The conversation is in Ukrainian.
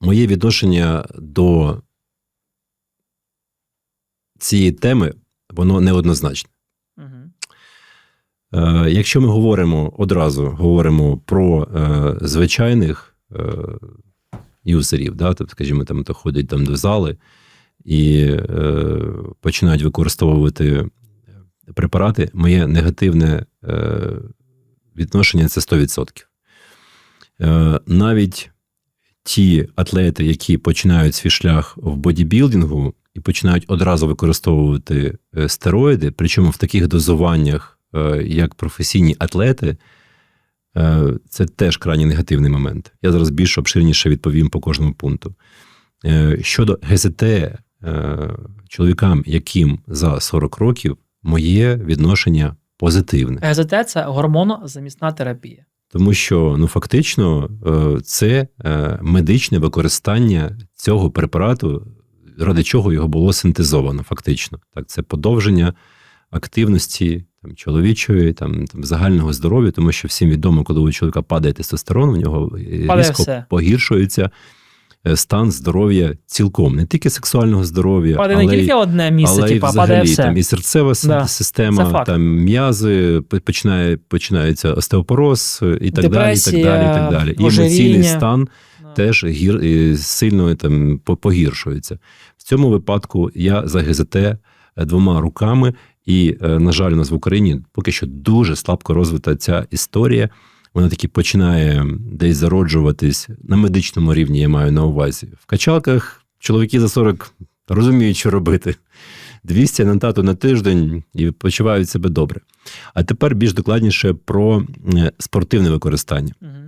моє відношення до цієї теми, воно неоднозначне. Угу. Е, Якщо ми говоримо одразу говоримо про е, звичайних е, юзерів, да, тобто, скажімо, там то ходять там до зали і е, починають використовувати препарати, моє негативне е, відношення це 100%. Е, навіть ті атлети, які починають свій шлях в бодібілдингу і починають одразу використовувати е, стероїди, причому в таких дозуваннях, е, як професійні атлети, е, це теж крайні негативний момент. Я зараз більш обширніше відповім по кожному пункту. Щодо ГЗТ, чоловікам, яким за 40 років, моє відношення позитивне. ГЗТ це гормонозамісна терапія. Тому що ну фактично е, це е, медичне використання цього препарату, ради чого його було синтезовано, фактично. Так, це подовження активності там, чоловічої, там, там загального здоров'я, тому що всім відомо, коли у чоловіка падає тестостерон, у нього е, Падає різко все. погіршується стан здоров'я цілком, не тільки сексуального здоров'я, але не тільки одне місце, але типу, а падає взагалі все. там і серцева Да, система, там м'язи, по- починає, починається остеопороз е, і так Депресія, далі. і так далі, і так далі. І емоційний стан Да. теж гір, і сильно там погіршується. В цьому випадку я за ГЗТ е, двома руками, і, е, на жаль, у нас в Україні поки що дуже слабко розвита ця історія. Вона таки починає десь зароджуватись на медичному рівні, я маю на увазі. В качалках чоловіки за 40 розуміють, що робити. 200 нантату на тиждень і почувають себе добре. А тепер більш докладніше про е, спортивне використання. Мгм.